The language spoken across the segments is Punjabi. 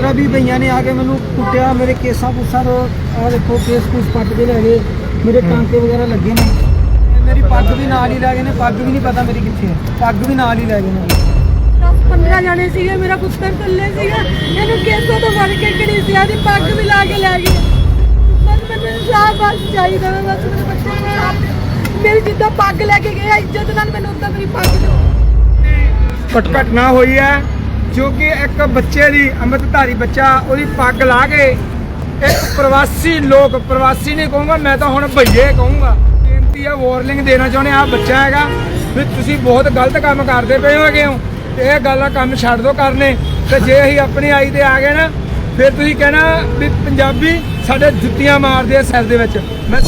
15 20 ਭਈਆਂ ਨੇ ਆ ਕੇ ਮੈਨੂੰ ਕੁੱਟਿਆ ਮੇਰੇ ਕੇਸਾਂ ਕੁੱਸਾਂ ਤੋਂ ਆ ਦੇਖੋ ਕੇਸ ਕੁਸ ਪੱਟ ਕੇ ਲੈ ਗਏ ਮੇਰੇ ਟਾਂਕੇ ਵਗੈਰਾ ਲੱਗੇ ਨੇ। ਤੇ ਮੇਰੀ ਪੱਗ ਵੀ ਨਾਲ ਹੀ ਲੈ ਗਏ ਨੇ ਪੱਗ ਵੀ ਨਹੀਂ ਪਤਾ ਮੇਰੀ ਕਿੱਥੇ ਹੈ। ਪੱਗ ਵੀ ਨਾਲ ਹੀ ਲੈ ਗਏ ਨੇ। 15 ਜਾਣੇ ਸੀਗੇ ਮੇਰਾ ਪੁੱਤਰ ਥੱਲੇ ਸੀਗਾ। ਇਹਨੂੰ ਕੇਸਾਂ ਤੋਂ ਫੜ ਕੇ ਘੜੀਸਿਆ ਦੀ ਪੱਗ ਵੀ ਲਾ ਕੇ ਲੈ ਗਏ। ਬਸ ਮੈਨੂੰ ਇਨਸਾਫ ਬਸ ਚਾਹੀਦਾ ਵਾ, ਬਸ ਮੇਰੇ ਬੱਚੇ ਨੂੰ ਇਨਸਾਫ ਮੇਰੀ ਜਿੱਦਾਂ ਪੱਗ ਲੈ ਕੇ ਗਏ ਆ, ਇੱਜ਼ਤ ਨਾਲ ਮੈਨੂੰ ਉੱਦਾਂ ਮੇਰੀ ਪੱਗ ਦਿਓ। ਘਟ ਘਟਨਾ ਹੋਈ ਹੈ। ਜੋ ਕਿ ਇੱਕ ਬੱਚੇ ਦੀ ਅੰਮ੍ਰਿਤਧਾਰੀ ਬੱਚਾ, ਉਹਦੀ ਪੱਗ ਲਾ ਕੇ ਇੱਕ ਪ੍ਰਵਾਸੀ ਲੋਕ, ਪ੍ਰਵਾਸੀ ਨਹੀਂ ਕਹੂੰਗਾ, ਮੈਂ ਤਾਂ ਹੁਣ ਭਈਏ ਕਹੂੰਗਾ। ਬੇਨਤੀ ਹੈ ਵਾਰਨਿੰਗ ਦੇਣਾ ਚਾਹੁੰਦੇ ਆ ਬੱਚਾ ਹੈਗਾ, ਵੀ ਤੁਸੀਂ ਬਹੁਤ ਗਲਤ ਕੰਮ ਕਰਦੇ ਪਏ ਹੋਗੇ ਹੋ। ਤੇ ਇਹ ਗੱਲ ਕੰਮ ਛੱਡ ਦਿਓ ਕਰਨੇ। ਤੇ ਜੇ ਅਸੀਂ ਆਪਣੀ ਆਈ ਤੇ ਆ ਗਏ ਨਾ, ਫਿਰ ਤੁਸੀਂ ਕਹਿਣਾ ਵੀ ਪੰਜਾਬੀ ਸਾਡੇ ਜੁੱਤੀਆਂ ਮਾਰਦੇ ਆ ਸਿਰ ਦੇ ਵਿੱਚ। ਮੈਂ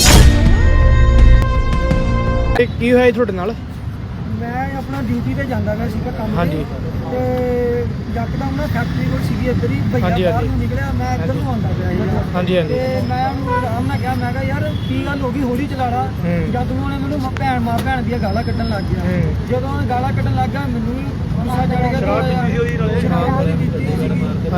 ਕੀ ਹੋਇਆ ਤੁਹਾਡੇ ਨਾਲ? ਮੈਂ ਆਪਣਾ ਡਿਊਟੀ ਤੇ ਜਾਂਦਾ ਗਿਆ ਸੀਗਾ ਕੰਮ ਹਾਂਜੀ। ਤੇ ਤੇ ਯਕਦਮ ਨਾ ਫੈਕਟਰੀ ਕੋਲ ਸੀਗੀ ਇੱਧਰ ਹੀ ਭਈਆ ਹਾਂਜੀ, ਬਾਹਰ ਹਾਂਜੀ। ਨੂੰ ਨਿਕਲਿਆ ਮੈਂ ਇੱਧਰ ਨੂੰ ਆਉਂਦਾ ਪਿਆ ਸੀਗਾ ਹਾਂਜੀ ਹਾਂਜੀ ਤੇ ਮੈਂ ਉਹਨੂੰ ਆਰਾਮ ਨਾਲ ਕਿਹਾ ਮੈਂ ਕਿਹਾ ਯਾਰ ਕੀ ਗੱਲ ਹੋ ਗਈ ਹੌਲੀ ਚਲਾ ਲਾ ਹੂੰ। ਜਦ ਨੂੰ ਉਹਨੇ ਮੈਨੂੰ ਮ- ਭੈਣ ਮਾਂ ਭੈਣ ਦੀਆਂ ਗਾਲਾਂ ਕੱਢਣ ਲੱਗ ਗਿਆ ਹੂੰ। ਜਦੋਂ ਉਹਨੇ ਗਾਲਾਂ ਕੱਢਣ ਲੱਗ ਗਿਆ ਮੈਨੂੰ ਵੀ ਗੁੱਸਾ ਚੜ ਗਿਆ ਥੋੜ੍ਹਾ ਜਿਹਾ। ਉਹਦੀ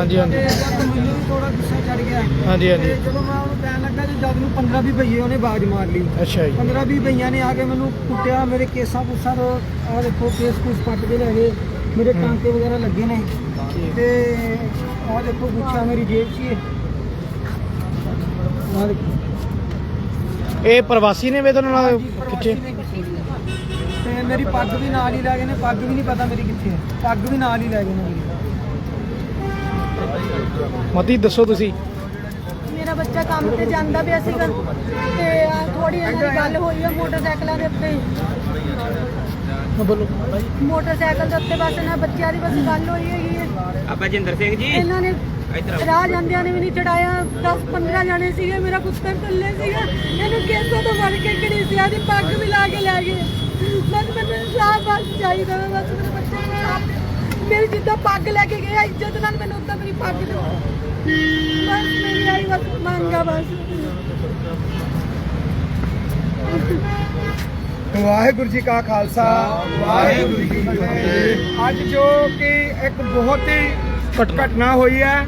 ਹਾਂਜੀ, ਹਾਂਜੀ। ਤੇ ਮੈਨੂੰ ਥੋੜਾ ਗੁੱਸਾ ਚੜ ਗਿਆ। ਹਾਂਜੀ, ਹਾਂਜੀ। ਤੇ ਜਦੋਂ ਮੈਂ ਉਹਨੂੰ ਕਹਿਣ ਲੱਗਾ ਤੇ ਜਦ ਨੂੰ 15 20 ਭਈਏ ਉਹਨੇ ਬਾਜ਼ ਮਾਰ ਲਈ। ਅੱਛਾ ਜੀ। 15 20 ਭਈਆਂ ਨੇ ਆ ਕੇ ਮੈਨੂੰ ਕੁੱਟਿਆ ਮੇਰੇ ਕੇਸਾਂ ਕੁੱਸਾਂ ਤੋਂ ਆ ਦੇਖੋ ਕੇਸ ਕੁਸ ਪੱਟ ਕੇ ਲੈ ਗਏ। ਮੇਰੇ ਟਾਂਕੇ ਵਗੈਰਾ ਲੱਗੇ ਨੇ। ਤੇ ਆ ਦੇਖੋ ਗੁੱਛਾ ਮੇਰੀ ਜੇਬ 'ਚ ਹੀ ਹੈ। ਆਹ ਦੇਖੋ। ਇਹ ਪ੍ਰਵਾਸੀ ਨੇ ਵੇ ਤੁਹਾਨੂੰ ਨਾਲ ਖਿੱਚੇ ਤੇ ਮੇਰੀ ਪੱਗ ਵੀ ਨਾਲ ਹੀ ਲੈ ਗਏ ਨੇ। ਪੱਗ ਵੀ ਨਹੀਂ ਪਤਾ ਮੇਰੀ ਕਿੱਥੇ ਹੈ। ਪੱਗ ਵੀ ਨਾਲ ਹੀ ਲੈ ਗਏ ਨੇ। ਮੇਰੀ ਮਤੀ ਦੱਸੋ ਤੁਸੀਂ। ਮੇਰਾ ਬੱਚਾ ਕੰਮ ਤੇ ਜਾਂਦਾ ਪਿਆ ਸੀਗਾ ਤੇ ਥੋੜੀ ਇਹਨਾਂ ਦੀ ਗੱਲ ਹੋਈ ਆ ਮੋਟਰਸਾਈਕਲਾਂ ਦੇ ਉੱਤੇ। ਬੋਲੋ। ਮੋਟਰਸਾਈਕਲ ਦੇ ਉੱਤੇ ਬਸ ਇਹਨਾਂ ਬੱਚਿਆਂ ਦੀ ਬਸ ਗੱਲ ਹੋਈ ਹੈਗੀ ਹੈ ਆਪਾਂ ਜਿੰਦਰ ਸਿੰਘ ਜੀ। ਇਹਨਾਂ ਨੇ ਇੱਧਰ ਰਾਹ ਜਾਂਦਿਆਂ ਨੇ ਵੀ ਨਹੀਂ ਚੜਾਇਆ। 10 15 ਜਾਣੇ ਸੀਗੇ ਮੇਰਾ ਪੁੱਤਰ ਥੱਲੇ ਸੀਗਾ। ਇਹਨੂੰ ਕੇਸਾਂ ਤੋਂ ਫੜ ਕੇ ਘੜੀਸਿਆ ਦੀ ਪੱਗ ਵੀ ਲਾ ਕੇ ਲੈ ਗਏ। ਬਸ ਮੈਨੂੰ ਇਨਸਾਫ ਬਸ ਚਾਹੀਦਾ ਬਸ ਮੇਰੇ ਬੱਚੇ ਨੂੰ ਦਿਓ। ਮੇਰੀ ਜਿੱਦਾਂ ਪੱਗ ਲੈ ਕੇ ਗਏ ਇੱਜ਼ਤ ਨਾਲ ਮੈਨੂੰ ਉੱਦਾਂ ਮੇਰੀ ਪੱਗ ਦਿਓ ਬਸ ਮੇਰੀ ਆਈ ਬਸ ਮੰਗਾ ਬਸ। ਵਾਹਿਗੁਰੂ ਜੀ ਕਾ ਖਾਲਸਾ। ਵਾਹਿਗੁਰੂ ਜੀ ਕੀ ਫਤਿਹ। ਅੱਜ ਜੋ ਕਿ ਇੱਕ ਬਹੁਤ ਹੀ ਘਟਨਾ ਹੋਈ ਹੈ,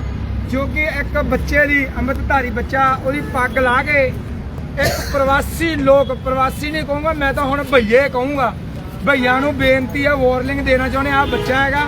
ਜੋ ਕਿ ਇੱਕ ਬੱਚੇ ਦੀ ਅੰਮ੍ਰਿਤਧਾਰੀ ਬੱਚਾ ਉਹਦੀ ਪੱਗ ਲਾ ਕੇ ਇੱਕ ਪ੍ਰਵਾਸੀ ਲੋਕ, ਪ੍ਰਵਾਸੀ ਨਹੀਂ ਕਹੂੰਗਾ, ਮੈਂ ਤਾਂ ਹੁਣ ਭਈਏ ਕਹੂੰਗਾ। ਭਈਆਂ ਨੂੰ ਬੇਨਤੀ ਹੈ ਵਾਰਨਿੰਗ ਦੇਣਾ ਚਾਹੁੰਦੇ ਆ ਬੱਚਾ ਹੈਗਾ।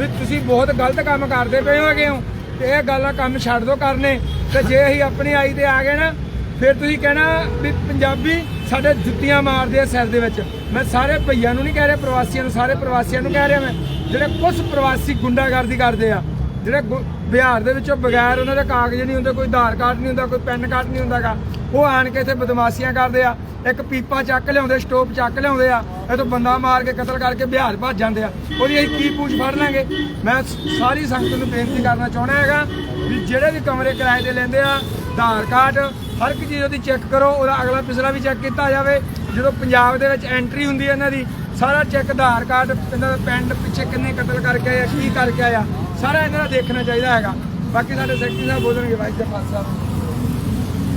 ਵੀ ਤੁਸੀਂ ਬਹੁਤ ਗਲਤ ਕੰਮ ਕਰਦੇ ਪਏ ਹੋਗੇ ਹੋ। ਤੇ ਇਹ ਗੱਲ ਆ ਕੰਮ ਛੱਡ ਦਿਓ ਕਰਨੇ। ਤੇ ਜੇ ਅਸੀਂ ਆਪਣੀ ਆਈ ਤੇ ਆ ਗਏ ਨਾ, ਫਿਰ ਤੁਸੀਂ ਕਹਿਣਾ ਵੀ ਪੰਜਾਬੀ ਸਾਡੇ ਜੁੱਤੀਆਂ ਮਾਰਦੇ ਆ ਸਿਰ ਦੇ ਵਿੱਚ। ਮੈਂ ਸਾਰੇ ਭਈਆਂ ਨੂੰ ਨਹੀਂ ਕਹਿ ਰਿਹਾ, ਪ੍ਰਵਾਸੀਆਂ ਨੂੰ, ਸਾਰੇ ਪ੍ਰਵਾਸੀਆਂ ਨੂੰ ਕਹਿ ਰਿਹਾ ਮੈਂ। ਜਿਹੜੇ ਕੁਝ ਪ੍ਰਵਾਸੀ ਗੁੰਡਾਗਰਦੀ ਕਰਦੇ ਆ, ਜਿਹੜੇ ਗੁ- ਬਿਹਾਰ ਦੇ ਵਿੱਚੋਂ ਬਗੈਰ ਉਹਨਾਂ ਦੇ ਕਾਗਜ਼ ਨਹੀਂ ਹੁੰਦੇ, ਕੋਈ ਆਧਾਰ ਕਾਰਡ ਨਹੀਂ ਹੁੰਦਾ, ਕੋਈ ਪੈਨ ਕਾਰਡ ਨਹੀਂ ਹੁੰਦਾਗਾ। ਉਹ ਆਣ ਕੇ ਇੱਥੇ ਬਦਮਾਸ਼ੀਆਂ ਕਰਦੇ ਆ, ਇੱਕ ਪੀਪਾ ਚੱਕ ਲਿਆਉਂਦੇ, ਸਟੋਪ ਚੱਕ ਲਿਆਉਂਦੇ ਆ ਇਹ ਬੰਦਾ ਮਾਰ ਕੇ ਕਤਲ ਕਰਕੇ ਬਿਹਾਰ ਭੱਜ ਜਾਂਦੇ ਆ। ਉਹਦੀ ਅਸੀਂ ਕੀ ਪੂਛ ਫੜ ਲਾਂਗੇ? ਮੈਂ ਸਾਰੀ ਸੰਗਤ ਨੂੰ ਬੇਨਤੀ ਕਰਨਾ ਚਾਹੁੰਦਾ ਹੈਗਾ ਵੀ ਜਿਹੜੇ ਵੀ ਕਮਰੇ ਕਿਰਾਏ ਤੇ ਲੈਂਦੇ ਆ, ਆਧਾਰ ਕਾਰਡ, ਹਰ ਇੱਕ ਚੀਜ਼ ਉਹਦੀ ਚੈੱਕ ਕਰੋ, ਉਹਦਾ ਅਗਲਾ ਪਿਛਲਾ ਵੀ ਚੈੱਕ ਕੀਤਾ ਜਾਵੇ। ਜਦੋਂ ਪੰਜਾਬ ਦੇ ਵਿੱਚ ਐਂਟਰੀ ਹੁੰਦੀ ਹੈ ਇਹਨਾਂ ਦੀ, ਸਾਰਾ ਚੈੱਕ ਆਧਾਰ ਕਾਰਡ, ਇਹਨਾਂ ਦਾ ਪਿੰਡ ਪਿੱਛੇ ਕਿੰਨੇ ਕਤਲ ਕਰਕੇ ਆਇਆ ਕੀ ਕਰਕੇ ਆਇਆ ਸਾਰਾ ਇਹਨਾਂ ਦਾ ਦੇਖਣਾ ਚਾਹੀਦਾ ਹੈਗਾ। ਬਾਕੀ ਸਾਡੇ ਸੈਕਟਰੀ ਸਾਹਿਬ ਬੋਲਣਗੇ, ਵਾਹਿਗੁਰੂ ਜੀ ਕਾ ਖਾਲਸਾ।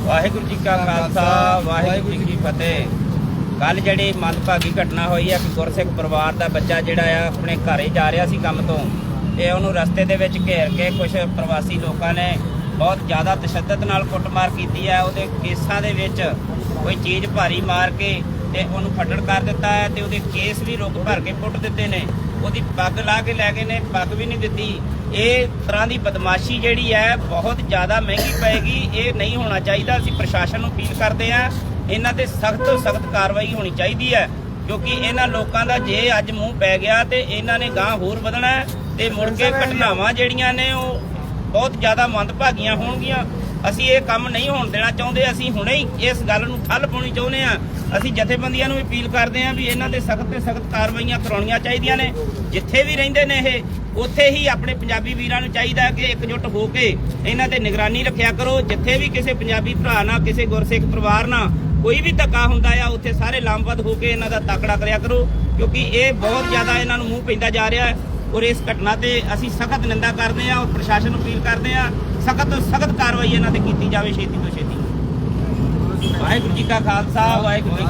ਵਾਹਿਗੁਰੂ ਜੀ ਕਾ ਖਾਲਸਾ, ਵਾਹਿਗੁਰੂ ਜੀ ਕੀ ਫਤਿਹ। ਕੱਲ ਜਿਹੜੀ ਮੰਦਭਾਗੀ ਘਟਨਾ ਹੋਈ ਹੈ ਕਿ ਗੁਰਸਿੱਖ ਪਰਿਵਾਰ ਦਾ ਬੱਚਾ ਜਿਹੜਾ ਆ, ਆਪਣੇ ਘਰੇ ਜਾ ਰਿਹਾ ਸੀ ਕੰਮ ਤੋਂ। ਤੇ ਉਹਨੂੰ ਰਸਤੇ ਦੇ ਵਿੱਚ ਘੇਰ ਕੇ ਕੁਝ ਪ੍ਰਵਾਸੀ ਲੋਕਾਂ ਨੇ ਬਹੁਤ ਜ਼ਿਆਦਾ ਤਸ਼ੱਦਦ ਨਾਲ ਕੁੱਟਮਾਰ ਕੀਤੀ ਹੈ। ਉਹਦੇ ਕੇਸਾਂ ਦੇ ਵਿੱਚ ਕੋਈ ਚੀਜ਼ ਭਾਰੀ ਮਾਰ ਕੇ ਤੇ ਉਹਨੂੰ ਫੱਟੜ ਕਰ ਦਿੱਤਾ ਹੈ ਤੇ ਉਹਦੇ ਕੇਸ ਵੀ ਰੁਕ ਭਰ ਕੇ ਪੁੱਟ ਦਿੱਤੇ ਨੇ। ਉਹਦੀ ਪੱਗ ਲਾ ਕੇ ਲੈ ਗਏ ਨੇ, ਪੱਗ ਵੀ ਨਹੀਂ ਦਿੱਤੀ। ਇਹ ਤਰ੍ਹਾਂ ਦੀ ਬਦਮਾਸ਼ੀ ਜਿਹੜੀ ਹੈ ਬਹੁਤ ਜ਼ਿਆਦਾ ਮਹਿੰਗੀ ਪਏਗੀ। ਇਹ ਨਹੀਂ ਹੋਣਾ ਚਾਹੀਦਾ। ਅਸੀਂ ਪ੍ਰਸ਼ਾਸਨ ਨੂੰ ਅਪੀਲ ਕਰਦੇ ਹਾਂ ਇਹਨਾਂ ਤੇ ਸਖਤ ਤੋਂ ਸਖਤ ਕਾਰਵਾਈ ਹੋਣੀ ਚਾਹੀਦੀ ਹੈ ਕਿਉਂਕਿ ਇਹਨਾਂ ਲੋਕਾਂ ਦਾ ਜੇ ਅੱਜ ਮੂੰਹ ਪੈ ਗਿਆ ਤੇ ਇਹਨਾਂ ਨੇ ਗਾਂ ਹੋਰ ਵਧਣਾ ਤੇ ਮੁੜ ਕੇ ਘਟਨਾਵਾਂ ਜਿਹੜੀਆਂ ਨੇ ਉਹ ਬਹੁਤ ਜ਼ਿਆਦਾ ਮੰਦਭਾਗੀਆਂ ਹੋਣਗੀਆਂ। ਅਸੀਂ ਇਹ ਕੰਮ ਨਹੀਂ ਹੋਣ ਦੇਣਾ ਚਾਹੁੰਦੇ। ਅਸੀਂ ਹੁਣੇ ਹੀ ਇਸ ਗੱਲ ਨੂੰ ਠੱਲ ਪਾਉਣੀ ਚਾਹੁੰਦੇ ਆ ਅਸੀਂ ਜਥੇਬੰਦੀਆਂ ਨੂੰ ਵੀ ਅਪੀਲ ਕਰਦੇ ਹਾਂ ਵੀ ਇਹਨਾਂ ਤੇ ਸਖਤ ਤੇ ਸਖਤ ਕਾਰਵਾਈਆਂ ਕਰਾਉਣੀਆਂ ਚਾਹੀਦੀਆਂ ਨੇ। ਜਿੱਥੇ ਵੀ ਰਹਿੰਦੇ ਨੇ ਇਹ ਉੱਥੇ ਹੀ ਆਪਣੇ ਪੰਜਾਬੀ ਵੀਰਾਂ ਨੂੰ ਚਾਹੀਦਾ ਹੈ ਕਿ ਇਕਜੁੱਟ ਹੋ ਕੇ ਇਹਨਾਂ ਤੇ ਨਿਗਰਾਨੀ ਰੱਖਿਆ ਕਰੋ। ਜਿੱਥੇ ਵੀ ਕਿਸੇ ਪੰਜਾਬੀ ਭਰਾ ਨਾਲ, ਕਿਸੇ ਗੁਰਸਿੱਖ ਪਰਿਵਾਰ ਨਾਲ ਕੋਈ ਵੀ ਧੱਕਾ ਹੁੰਦਾ ਆ, ਉੱਥੇ ਸਾਰੇ ਲਾਮਬੱਧ ਹੋ ਕੇ ਇਹਨਾਂ ਦਾ ਤਾਕੜਾ ਕਰਿਆ ਕਰੋ, ਕਿਉਂਕਿ ਇਹ ਬਹੁਤ ਜ਼ਿਆਦਾ ਇਹਨਾਂ ਨੂੰ ਮੂੰਹ ਪੈਂਦਾ ਜਾ ਰਿਹਾ ਹੈ ਔਰ ਇਸ ਘਟਨਾ ਤੇ ਅਸੀਂ ਸਖਤ ਨਿੰਦਾ ਕਰਦੇ ਹਾਂ ਔਰ ਪ੍ਰਸ਼ਾਸਨ ਨੂੰ ਅਪੀਲ ਕਰਦੇ ਹਾਂ, ਸਖਤ ਤੋਂ ਸਖਤ ਕਾਰਵਾਈ ਇਹਨਾਂ ਤੇ ਕੀਤੀ ਜਾਵੇ ਛੇਤੀ ਤੋਂ ਛੇਤੀ। ਵਾਹਿਗੁਰੂ ਜੀ ਕਾ ਖਾਲਸਾ, ਵਾਹਿਗੁਰੂ ਜੀ